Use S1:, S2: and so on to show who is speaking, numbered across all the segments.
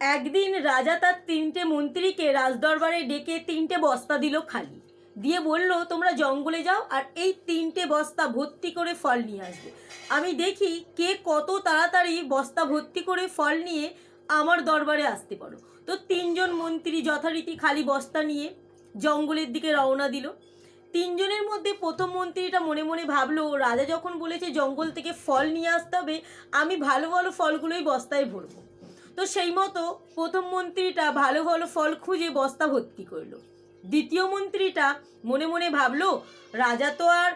S1: একদিন রাজা তার তিনটে মন্ত্রীকে রাজদরবারে ডেকে তিনটে বস্তা দিল খালি। দিয়ে বলল, তোমরা জঙ্গলে যাও আর এই তিনটে বস্তা ভর্তি করে ফল নিয়ে আসবে। আমি দেখি কে কত তাড়াতাড়ি বস্তা ভর্তি করে ফল নিয়ে আমার দরবারে আসতে পারো। তো তিনজন মন্ত্রী যথারীতি খালি বস্তা নিয়ে জঙ্গলের দিকে রওনা দিল। তিনজনের মধ্যে প্রথম মন্ত্রীটা মনে মনে ভাবলো, রাজা যখন বলেছে জঙ্গল থেকে ফল নিয়ে আসতে হবে, আমি ভালো ভালো ফলগুলোই বস্তায় ভরবো। তো সেই মতো প্রথম মন্ত্রীটা ভালো ভালো ফল খুঁজে বস্তা ভর্তি করল। দ্বিতীয় মন্ত্রীটা মনে মনে ভাবলো, রাজা তো আর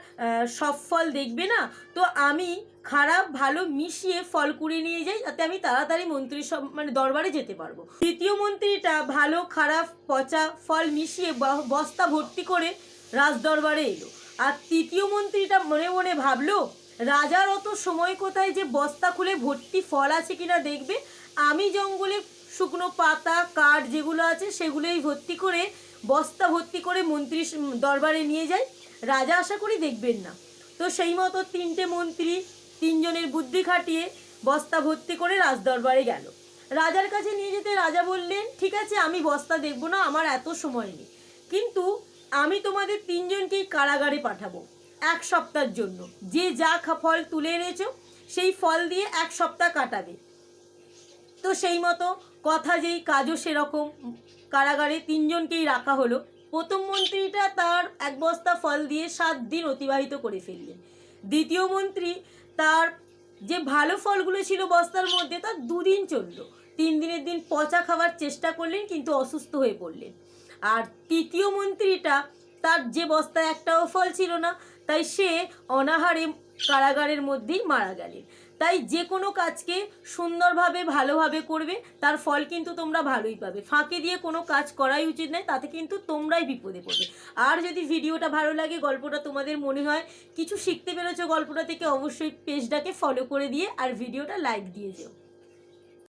S1: সব ফল দেখবে না, তো আমি খারাপ ভালো মিশিয়ে ফল কুড়িয়ে নিয়ে যাই, যাতে আমি তাড়াতাড়ি মন্ত্রী সব মানে দরবারে যেতে পারব। তৃতীয় মন্ত্রীটা ভালো খারাপ পচা ফল মিশিয়ে বস্তা ভর্তি করে রাজদরবারে এলো। আর তৃতীয় মন্ত্রীটা মনে মনে ভাবলো, রাজার অত সময় কোথায় যে বস্তা খুলে ভর্তি ফল আছে কিনা দেখবে আমি জঙ্গলে শুকনো পাতা, কাঠ যেগুলো আছে সেগুলোই ভর্তি করে, বস্তা ভর্তি করে মন্ত্রী দরবারে নিয়ে যাই। রাজা আশা করি দেখবেন না। তো সেই মতো তিনটে মন্ত্রী, তিনজনের বুদ্ধি খাটিয়ে বস্তা ভর্তি করে রাজদরবারে গেল। রাজার কাছে নিয়ে যেতে রাজা বললেন, ঠিক আছে, আমি বস্তা দেখব না, আমার এত সময় নেই। কিন্তু আমি তোমাদের তিনজনকেই কারাগারে পাঠাবো, এক সপ্তাহের জন্য। যে যা ফল তুলে এনেছো, সেই ফল দিয়ে এক সপ্তাহ কাটাবে। তো সেই মতো কথা যেই, কাজও সেরকম। কারাগারে তিনজনকেই রাখা হলো। প্রথম মন্ত্রীটা তার এক বস্তা ফল দিয়ে সাত দিন অতিবাহিত করে ফেললেন। দ্বিতীয় মন্ত্রী তার যে ভালো ফলগুলো ছিল বস্তার মধ্যে, তার দুদিন চলল। তিন দিনের দিন পচা খাবার চেষ্টা করলেন, কিন্তু অসুস্থ হয়ে পড়লেন। আর তৃতীয় মন্ত্রীটা তার যে বস্তায় একটাও ফল ছিল না, তাই সে অনাহারে কারাগারের মধ্যেই মারা গেলেন। তাই যে কোনো কাজকে সুন্দরভাবে, ভালোভাবে করবে, তার ফল কিন্তু তোমরা ভালোই পাবে। ফাঁকে দিয়ে কোনো কাজ করাই উচিত নয়, তাতে কিন্তু তোমরাই বিপদে পড়বে। আর যদি ভিডিওটা ভালো লাগে, গল্পটা তোমাদের মনে হয় কিছু শিখতে পেরেছ গল্পটা থেকে অবশ্যই পেজটাকে ফলো করে দিয়ে আর ভিডিওটা লাইক দিয়ে যেও